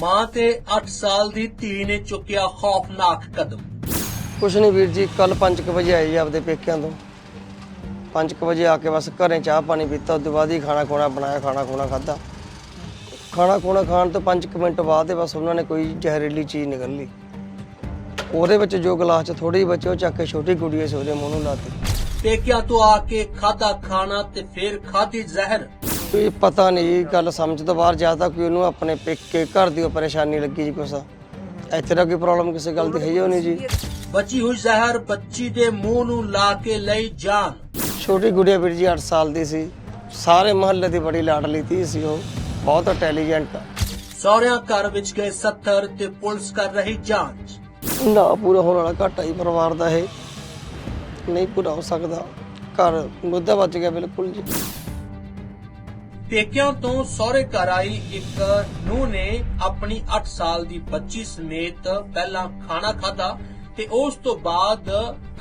ਮਾਂ ਤੇ 8 ਸਾਲ ਦੀ ਧੀ ਨੇ ਚੁੱਕਿਆ ਖੌਫਨਾਕ ਕਦਮ। ਕੁਛ ਨਹੀਂ ਵੀਰ ਜੀ ਕੱਲ 5:00 ਵਜੇ ਆਏ ਜੀ ਆਪਦੇ ਪੇਕਿਆਂ ਤੋਂ। 5:00 ਵਜੇ ਆ ਕੇ ਬਸ ਘਰੇ ਚਾਹ ਪਾਣੀ ਪੀਤਾ ਉਸ ਤੋਂ ਬਾਅਦ ਹੀ ਖਾਣਾ ਖੋਣਾ ਬਣਾਇਆ ਖਾਣਾ ਖੋਣਾ ਖਾਦਾ ਖਾਣਾ ਖੋਣਾ ਖਾਣ ਤੋਂ 5 ਮਿੰਟ ਬਾਅਦ ਹੀ ਬਸ ਉਹਨਾਂ ਨੇ ਕੋਈ ਜ਼ਹਿਰੀਲੀ ਚੀਜ਼ ਨਿਕਲ ਲਈ। ਉਹਦੇ ਵਿੱਚ ਜੋ ਗਲਾਸ 'ਚ ਥੋੜੀ ਬਚੀ ਉਹ ਚੱਕ ਕੇ ਛੋਟੀ ਗੁੜੀਏ ਸੀ ਉਹਦੇ ਮੂੰਹ ਨੂੰ ਲਾਤੀ। ਪੇਕਿਆਂ ਤੋਂ ਆ ਕੇ ਖਾਦਾ ਖਾਣਾ ਤੇ ਫਿਰ ਖਾਦੀ ਜ਼ਹਿਰ। ਕੋਈ ਪਤਾ ਨਹੀਂ ਜੀ, ਗੱਲ ਸਮਝ ਤੋਂ ਬਾਹਰ ਜ਼ਿਆਦਾ ਕੋਈ ਉਹਨੂੰ ਆਪਣੇ ਪੇਕੇ ਘਰ ਦੀ ਪਰੇਸ਼ਾਨੀ ਲੱਗੀ ਜੀ ਕੁਛ ਇੱਥੇ ਦਾ ਕੋਈ ਪ੍ਰੋਬਲਮ ਕਿਸੇ ਗੱਲ ਦੀ ਹੈ ਹੀ ਨਹੀਂ ਜੀ। ਬਚੀ ਹੋਈ ਜ਼ਹਿਰ ਬੱਚੀ ਦੇ ਮੂੰਹ ਨੂੰ ਲਾ ਕੇ ਲਈ ਜਾਨ। ਛੋਟੀ ਗੁੜੀਆ ਵੀਰ ਜੀ 8 ਸਾਲ ਦੀ ਸੀ। ਸਾਰੇ ਮਹੱਲੇ ਦੀ ਬੜੀ ਲਾਡਲੀ ਧੀ ਸੀ ਉਹ। ਬਹੁਤ ਇੰਟੈਲੀਜੈਂਟ ਸਹੁਰਿਆਂ ਘਰ ਵਿੱਚ ਗਏ 70 ਤੇ ਪੁਲਿਸ ਕਰ ਰਹੀ ਜਾਂਚ। ਨਾ ਪੂਰਾ ਹੋਣ ਵਾਲਾ ਘਾਟਾ ਹੀ ਪਰਿਵਾਰ ਦਾ ਇਹ। ਨਹੀਂ ਪੂਰਾ ਹੋ ਸਕਦਾ। ਘਰ ਮੁੱਦਾ ਬਚ ਗਿਆ ਬਿਲਕੁਲ ਜੀ। ਪੇਕਿਆਂ ਤੋਂ ਸਹੁਰੇ ਘਰ ਆਈ ਇੱਕ ਨੂੰ ਨੇ ਆਪਣੀ 8 ਸਾਲ ਦੀ ਬੱਚੀ ਸਮੇਤ ਪਹਿਲਾਂ ਖਾਣਾ ਖਾਧਾ ਤੇ ਉਸ ਤੋਂ ਬਾਅਦ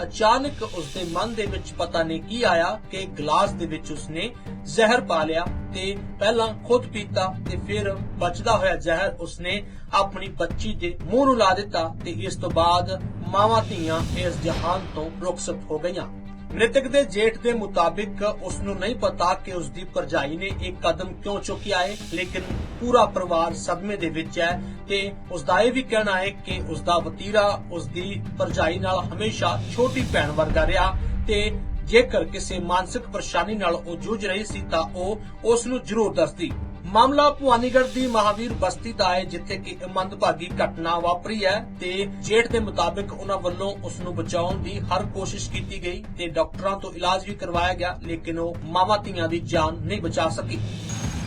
ਅਚਾਨਕ ਉਸਦੇ ਮਨ ਦੇ ਵਿੱਚ ਪਤਾ ਨਹੀਂ ਕੀ ਆਇਆ ਕਿ ਗਲਾਸ ਦੇ ਵਿੱਚ ਉਸਨੇ ਜ਼ਹਿਰ ਪਾ ਲਿਆ ਤੇ ਪਹਿਲਾਂ ਖੁਦ ਪੀਤਾ ਤੇ ਫਿਰ ਬਚਦਾ ਹੋਇਆ ਜ਼ਹਿਰ ਉਸਨੇ ਆਪਣੀ ਬੱਚੀ ਦੇ ਮੂੰਹ ਨੂੰ ਲਾ ਦਿੱਤਾ ਤੇ ਇਸ ਤੋਂ ਬਾਅਦ ਮਾਵਾਂ ਧੀਆਂ ਇਸ ਜਹਾਨ ਤੋਂ ਰੁਖਸਤ ਹੋ ਗਈਆਂ। ਮ੍ਰਿਤਕ ਦੇ ਜੇਠ ਦੇ ਮੁਤਾਬਿਕ ਉਸ ਨੂੰ ਨਹੀਂ ਪਤਾ ਕਿ ਉਸ ਦੀ ਭਰਜਾਈ ਨੇ ਇਹ ਕਦਮ ਕਿਉਂ ਚੁੱਕਿਆ ਹੈ ਲੇਕਿਨ ਪੂਰਾ ਪਰਿਵਾਰ ਸਦਮੇ ਦੇ ਵਿੱਚ ਹੈ ਤੇ ਉਸ ਦਾ ਇਹ ਵੀ ਕਹਿਣਾ ਹੈ ਕਿ ਉਸ ਦਾ ਵਤੀਰਾ ਉਸ ਦੀ ਭਰਜਾਈ ਨਾਲ ਹਮੇਸ਼ਾ ਛੋਟੀ ਭੈਣ ਵਰਗਾ ਰਿਹਾ ਤੇ ਜੇਕਰ ਕਿਸੇ ਮਾਨਸਿਕ ਪਰੇਸ਼ਾਨੀ ਨਾਲ ਉਹ ਜੂਝ ਰਹੀ ਸੀ ਤਾਂ ਉਹ ਉਸ ਨੂੰ ਜ਼ਰੂਰ ਦੱਸਦੀ। ਮਾਮਲਾ ਭਵਾਨੀਗੜ੍ਹ ਦੀ ਮਹਾਵੀਰ ਬਸਤੀ ਦਾ ਹੈ, ਜਿੱਥੇ ਕਿ ਮੰਦਭਾਗੀ ਘਟਨਾ ਵਾਪਰੀ ਹੈ ਤੇ ਜੇਠ ਦੇ ਮੁਤਾਬਿਕ ਉਹਨਾਂ ਵੱਲੋਂ ਉਸ ਨੂੰ ਬਚਾਉਣ ਦੀ ਹਰ ਕੋਸ਼ਿਸ਼ ਕੀਤੀ ਗਈ ਤੇ ਡਾਕਟਰਾਂ ਤੋਂ ਇਲਾਜ ਵੀ ਕਰਵਾਇਆ ਗਿਆ, ਲੇਕਿਨ ਉਹ ਮਾਵਾਂ ਧੀਆਂ ਦੀ ਜਾਨ ਨਹੀਂ ਬਚਾ ਸਕੀ।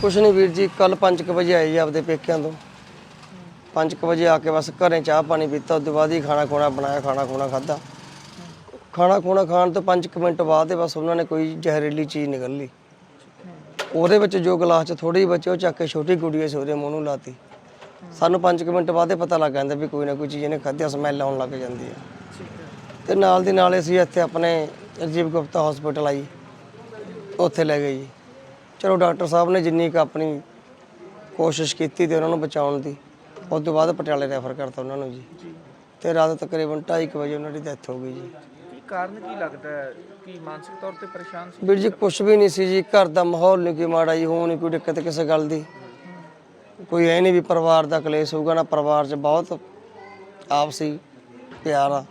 ਕੁਛ ਨਹੀਂ ਵੀਰ ਜੀ ਕੱਲ 5:00 ਵਜੇ ਆਏ ਜੀ ਆਪਦੇ ਪੇਕਿਆਂ ਤੋਂ। 5:00 ਵਜੇ ਆ ਕੇ ਬਸ ਘਰੇ ਚਾਹ ਪਾਣੀ ਪੀਤਾ ਉਸ ਤੋਂ ਬਾਅਦ ਹੀ ਖਾਣਾ ਖੋਣਾ ਬਣਾਇਆ, ਖਾਣਾ ਖੋਣਾ ਖਾਦਾ ਖਾਣਾ ਖੋਣਾ ਖਾਣ ਤੋਂ 5 ਮਿੰਟ ਬਾਅਦ ਬਸ ਉਹਨਾਂ ਨੇ ਕੋਈ ਜ਼ਹਿਰੀਲੀ ਚੀਜ਼ ਨਿਕਲ ਲਈ। ਉਹਦੇ ਵਿੱਚ ਜੋ ਗਲਾਸ 'ਚ ਥੋੜੀ ਬਚੀ, ਉਹ ਚੱਕ ਕੇ ਛੋਟੀ ਗੁੜੀਏ ਸੀ ਉਹਦੇ ਮੂੰਹ ਨੂੰ ਲਾਤੀ। ਸਾਨੂੰ 5 ਮਿੰਟ ਬਾਅਦ ਹੀ ਪਤਾ ਲੱਗ ਜਾਂਦਾ ਵੀ ਕੋਈ ਨਾ ਕੋਈ ਚੀਜ਼ ਇਹਨੇ ਖਾਧੀ ਸਮੈਲ ਆਉਣ ਲੱਗ ਜਾਂਦੀ ਹੈ। ਤੇ ਨਾਲ ਦੀ ਨਾਲ ਅਸੀਂ ਇੱਥੇ ਆਪਣੇ ਰਜੀਵ ਗੁਪਤਾ ਹਸਪੀਟਲ ਆਈ, ਉੱਥੇ ਲੈ ਗਏ ਜੀ। ਚਲੋ ਡਾਕਟਰ ਸਾਹਿਬ ਨੇ ਜਿੰਨੀ ਕੁ ਆਪਣੀ ਕੋਸ਼ਿਸ਼ ਕੀਤੀ ਤੇ ਉਹਨਾਂ ਨੂੰ ਬਚਾਉਣ ਦੀ, ਉਸ ਤੋਂ ਬਾਅਦ ਪਟਿਆਲੇ ਰੈਫਰ ਕਰਤਾ ਉਹਨਾਂ ਨੂੰ ਜੀ। ਤੇ ਰਾਤ ਤਕਰੀਬਨ 2:30 ਵਜੇ ਉਹਨਾਂ ਦੀ ਡੈਥ ਹੋ ਗਈ ਜੀ। ਕਾਰਨ ਕੀ ਲੱਗਦਾ ਹੈ? ਕਿ ਮਾਨਸਿਕ ਤੌਰ ਤੇ ਪਰੇਸ਼ਾਨ ਸੀ? ਵੀਰ ਜੀ ਕੁਝ ਵੀ ਨਹੀਂ ਸੀ ਜੀ ਘਰ ਦਾ ਮਾਹੌਲ ਨਹੀਂ ਕੋਈ ਮਾੜਾ ਜੀ ਹੋ ਨਹੀਂ ਕੋਈ ਦਿੱਕਤ ਕਿਸੇ ਗੱਲ ਦੀ। ਕੋਈ ਐ ਨਹੀਂ ਵੀ ਪਰਿਵਾਰ ਦਾ ਕਲੇਸ਼ ਹੋਊਗਾ ਨਾ ਪਰਿਵਾਰ 'ਚ ਬਹੁਤ ਆਪਸੀ ਪਿਆਰ ਆ।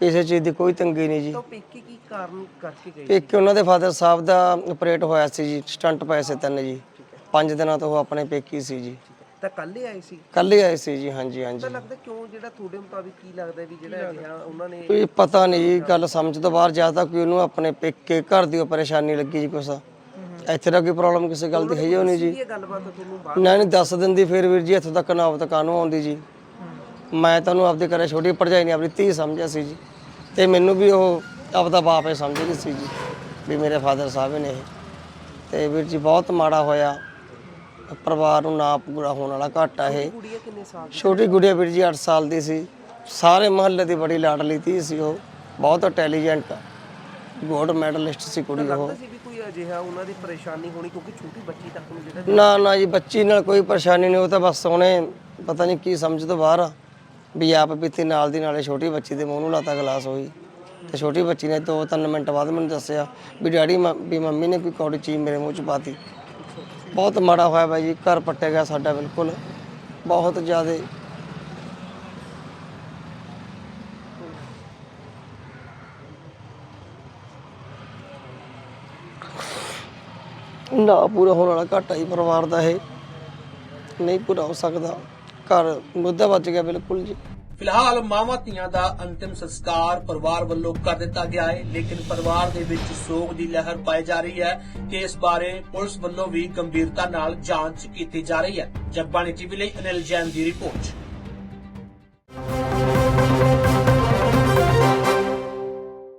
ਕਿਸੇ ਚੀਜ਼ ਦੀ ਕੋਈ ਤੰਗੀ ਨਹੀਂ ਜੀ। ਤਾਂ ਪੇਕੇ ਕੀ ਕਾਰਨ ਕਰਕੇ ਗਈ ਪੇਕੇ ਉਹਨਾਂ ਦੇ ਫਾਦਰ ਸਾਹਿਬ ਦਾ ਆਪਰੇਟ ਹੋਇਆ ਸੀ ਜੀ ਸਟੰਟ ਪਏ ਸੀ ਤਿੰਨ ਜੀ। ਪੰਜ ਦਿਨਾਂ ਤੋਂ ਉਹ ਆਪਣੇ ਪੇਕੀ ਸੀ ਜੀ। ਤਾਂ ਕੱਲ ਹੀ ਆਏ ਸੀ। ਕੱਲ ਹੀ ਆਏ ਸੀ ਜੀ ਹਾਂਜੀ ਹਾਂਜੀ। ਤਾਂ ਲੱਗਦਾ ਕਿਉਂ ਜਿਹੜਾ ਤੁਹਾਡੇ ਮੁਤਾਬਿਕ ਕੀ ਲੱਗਦਾ ਵੀ ਜਿਹੜਾ ਅਜਿਹਾ ਉਹਨਾਂ ਨੇ ਕੋਈ ਪਤਾ ਨਹੀਂ ਜੀ ਗੱਲ ਸਮਝ ਤੋਂ ਬਾਹਰ ਜ਼ਿਆਦਾ ਕੋਈ ਉਹਨੂੰ ਆਪਣੇ ਪੇਕੇ ਘਰ ਦੀ ਉਹ ਪਰੇਸ਼ਾਨੀ ਲੱਗੀ ਜੀ ਕੁਛ। ਇੱਥੇ ਦਾ ਕੋਈ ਪ੍ਰੋਬਲਮ ਕਿਸੇ ਗੱਲ ਦੀ ਹੈ ਹੀ ਨਹੀਂ ਜੀ। ਇਹ ਗੱਲਬਾਤ ਤੁਹਾਨੂੰ ਬਾਅਦ ਨਾ ਨਹੀਂ ਦੱਸ ਦਿੰਦੀ ਫਿਰ ਵੀਰ ਜੀ ਇੱਥੋਂ ਤੱਕ ਨੌਬਤ ਕਾਨੂੰ ਆਉਂਦੀ ਜੀ। ਮੈਂ ਤੁਹਾਨੂੰ ਆਪਦੇ ਘਰੇ ਛੋਟੀ ਭਰਜਾਈ ਨਹੀਂ ਆਪਣੀ ਧੀ ਸਮਝਿਆ ਸੀ ਜੀ। ਤੇ ਮੈਨੂੰ ਵੀ ਉਹ ਆਪਦਾ ਬਾਪ ਹੀ ਸਮਝਦੀ ਸੀ ਜੀ ਵੀ ਮੇਰੇ ਫਾਦਰ ਸਾਹਿਬ ਨੇ ਇਹ। ਤੇ ਵੀਰ ਜੀ ਬਹੁਤ ਮਾੜਾ ਹੋਇਆ। ਪਰਿਵਾਰ ਨੂੰ ਨਾ ਪੂਰਾ ਹੋਣ ਵਾਲਾ ਘਾਟਾ ਇਹ। ਕੁੜੀਆਂ ਕਿੰਨੇ ਸਾਲ ਦੀ? ਛੋਟੀ ਗੁੜੀਆ ਵੀਰ ਜੀ 8 ਸਾਲ ਦੀ ਸੀ। ਸਾਰੇ ਮਹੱਲੇ ਦੀ ਬੜੀ ਲਾਡਲੀ ਧੀ ਸੀ ਉਹ। ਬਹੁਤ ਇੰਟੈਲੀਜੈਂਟ ਗੋਲਡ ਮੈਡਲਿਸਟ ਸੀ ਕੁੜੀ ਉਹ। ਲੱਗਦਾ ਸੀ ਵੀ ਕੋਈ ਅਜਿਹਾ ਉਹਨਾਂ ਦੀ ਪਰੇਸ਼ਾਨੀ ਹੋਣੀ ਕਿਉਂਕਿ ਛੋਟੀ ਬੱਚੀ ਤੱਕ ਨੂੰ ਜਿਹੜਾ ਨਾ ਨਾ ਜੀ ਬੱਚੀ ਨਾਲ ਕੋਈ ਪਰੇਸ਼ਾਨੀ ਨਹੀਂ ਉਹ ਤਾਂ ਬਸ ਉਹਨੇ ਪਤਾ ਨਹੀਂ ਕੀ ਸਮਝ ਤੋਂ ਬਾਹਰ ਆ। ਵੀ ਆਪ ਪੀਤੀ ਨਾਲ ਦੀ ਨਾਲੇ ਛੋਟੀ ਬੱਚੀ ਦੇ ਮੂੰਹ ਨੂੰ ਲਾਤਾ ਗਲਾਸ ਹੋਈ। ਤੇ ਛੋਟੀ ਬੱਚੀ ਨੇ ਦੋ ਤਿੰਨ ਮਿੰਟ ਬਾਅਦ ਮੈਨੂੰ ਦੱਸਿਆ ਵੀ ਡੈਡੀ ਮ- ਵੀ ਮੰਮੀ ਨੇ ਕੋਈ ਕੌੜੀ ਚੀਜ਼ ਮੇਰੇ ਮੂੰਹ 'ਚ ਪਾਤੀ। ਬਹੁਤ ਮਾੜਾ ਹੋਇਆ ਬਾਈ ਜੀ, ਘਰ ਪੱਟਿਆ ਗਿਆ ਸਾਡਾ ਬਿਲਕੁਲ, ਬਹੁਤ ਜ਼ਿਆਦਾ। ਨਾ ਪੂਰਾ ਹੋਣ ਵਾਲਾ ਘਾਟਾ ਹੀ ਪਰਿਵਾਰ ਦਾ ਇਹ, ਨਹੀਂ ਪੂਰਾ ਹੋ ਸਕਦਾ। ਘਰ ਮੁੱਦਾ ਵੱਜ ਗਿਆ ਬਿਲਕੁਲ ਜੀ। ਫਿਲਹਾਲ ਮਾਵਾਂ ਧੀਆਂ ਦਾ ਅੰਤਿਮ ਸੰਸਕਾਰ ਪਰਿਵਾਰ ਵੱਲੋਂ ਕਰ ਦਿੱਤਾ ਗਿਆ ਹੈ, ਲੇਕਿਨ ਪਰਿਵਾਰ ਦੇ ਵਿੱਚ ਸੋਗ ਦੀ ਲਹਿਰ ਪਾਈ ਜਾ ਰਹੀ ਹੈ ਕਿ ਇਸ ਬਾਰੇ ਪੁਲਿਸ ਵੱਲੋਂ ਵੀ ਗੰਭੀਰਤਾ ਨਾਲ ਜਾਂਚ ਕੀਤੀ ਜਾ ਰਹੀ ਹੈ। ਜਗਬਾਣੀ ਟੀਵੀ ਲਈ ਅਨਿਲ ਜੈਨ ਦੀ ਰਿਪੋਰਟ।